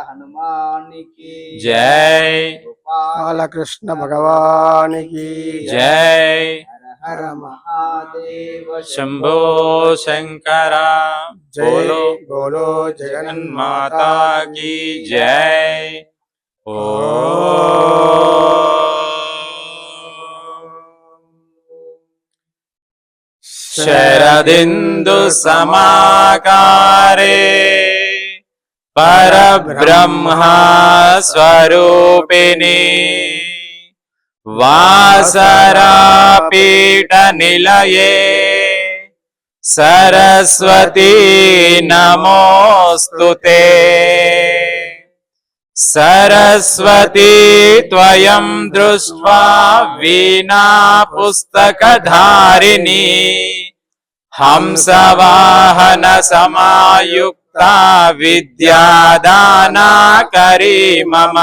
హనుమానికి జై బాలకృష్ణ భగవానికి జై హర హర మహాదేవ శంభో శంకర జై బోలో బోలో జగన్మాతా జగన్మాతా की जय ओ शरदिन्दु समाकारे परब्रह्मा स्वरूपिणी वासरापीठनिलये सरस्वती नमोऽस्तु ते सरस्वती त्वयं दृष्ट्वा वीणा पुस्तकधारिणी हंसवाहन समायुक्ता विद्यादाना करी मम।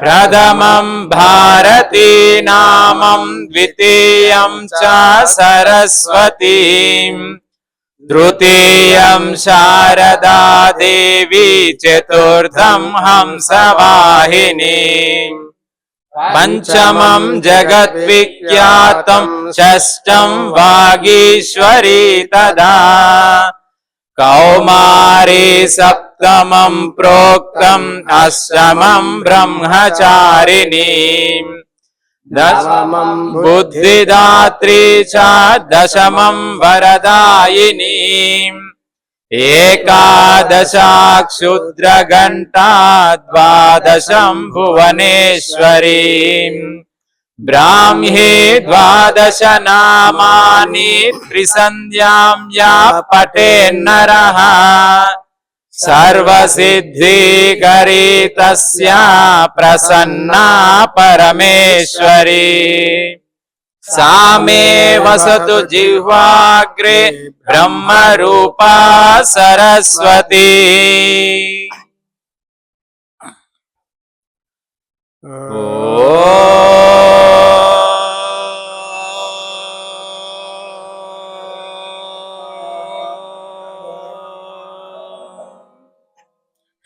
प्रथमं भारती नामं द्वितीयं च सरस्वतीम् तृतीयं शारदा देवी, चतुर्थं हंसवाहिनी। पञ्चमं जगद्विख्यातं, षष्ठं वागीश्वरी तदा। कौमारी सप्तमं प्रोक्तम् अष्टमं ब्रह्मचारिणी दशमं बुद्धिदात्री च दशमं वरदायिनी एकादशाक्षुद्रघण्टा द्वादशं भुवनेश्वरी ब्राह्मी द्वादश नामानि त्रिसन्ध्यां या पठेन्नरः सर्वसिद्धिकरी तस्या प्रसन्ना परमेश्वरी सा मे वसतु जिह्वाग्रे ब्रह्मरूपा सरस्वती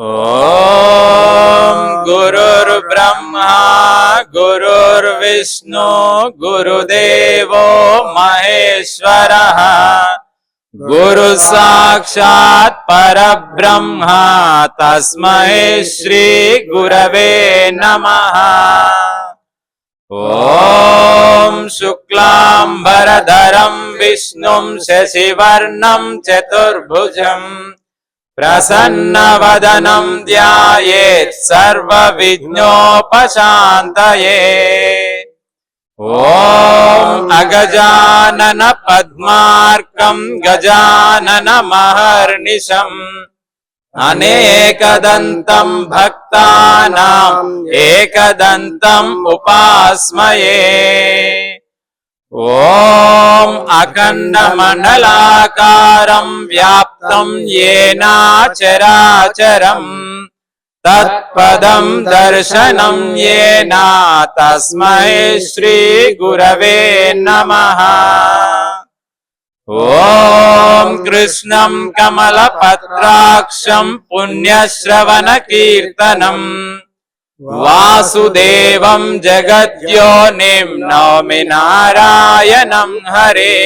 ॐ गुरुर्ब्रह्मा गुरुर्विष्णु गुरुदेवो महेश्वरः। गुरु साक्षात् परब्रह्मा तस्मै श्री गुरवे नमः। ॐ शुक्लाम्बरधरं विष्णुं शशिवर्णं चतुर्भुजम् प्रसन्नवदनं ध्यायेत् सर्वविघ्नोपशान्तये। ॐ अगजानन पद्मार्कं गजानन महर्निशम् अनेकदन्तं भक्तानाम् एकदन्तम् उपास्मये। ॐ अखण्डमण्डलाकारं व्याप्तं येन चराचरम् तत्पदं दर्शनं येन तस्मै श्रीगुरवे नमः ॐ कृष्णं कमलपत्राक्षं पुण्यश्रवणकीर्तनम् वासुदेवं जगद्योनिं नौमि नारायणं हरे।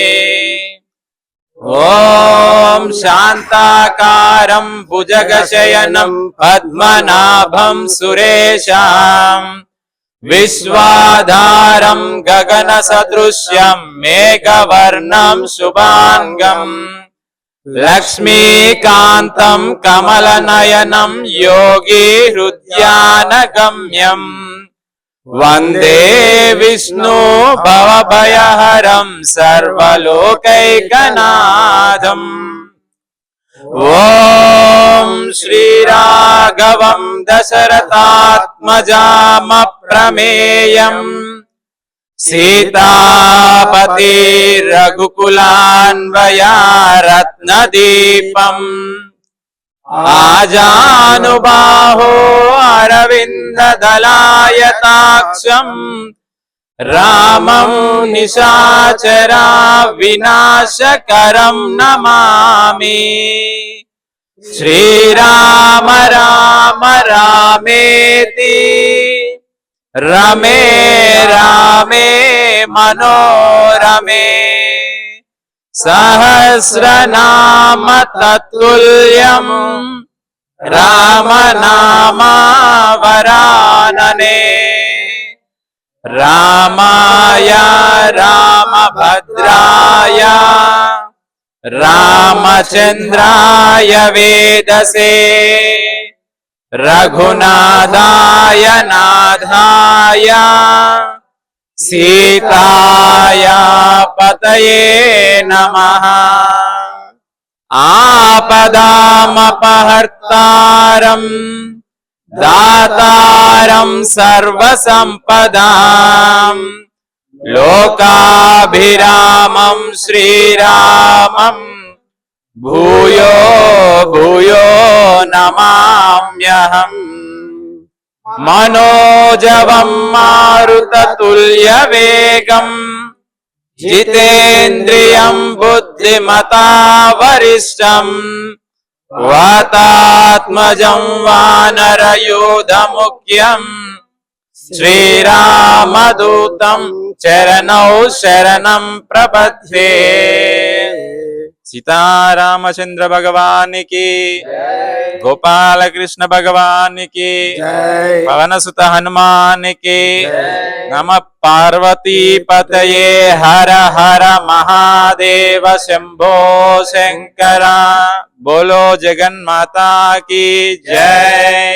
ॐ शान्ताकारं भुजगशयनं पद्मनाभं सुरेशाम् विश्वाधारं गगनसदृश्यं मेघवर्णं शुभाङ्गम्। లక్ష్మీకాంతం కమలనయనం యోగి హృద్యానగమ్యం. వందే విష్ణు భవభయహరం సర్వలోకైకనాథం. ఓం శ్రీరాఘవం దశరథాత్మజామ ప్రమేయం రఘుకులాన్వయా రత్నదీపం ఆజానుబాహో అరవిందదలాయతాక్షం. రామం నిశాచరా వినాశకరం నమామి. శ్రీరామ రామ రామేతి. रमे रामे मनोरमे। सहस्रनाम तत्तुल्यम् रामनामावरानने। रामाय रामभद्राय रामचन्द्राय वेदसे। రఘునాథాయ నాథాయ సీతాయ పతయే నమః ఆపదామపహర్తారం దాతారం సర్వసంపదాం లోకాభిరామం శ్రీరామం భూయో భూయో నమామ్యహం మనోజవం మారుతతుల్యవేగం జితేంద్రియం బుద్ధిమతా వరిష్టం. వాతాత్మజం వానరయూధముఖ్యం. శ్రీరామదూతం చరణౌ శరణం ప్రపద్యే సీతారామచంద్ర భగవానికి గోపాలకృష్ణ భగవానికి పవనసుత హనుమానికి నమ పార్వతీపతయే హర హర మహాదేవ శంభో శంకర. బోలో జగన్మాతా की జై.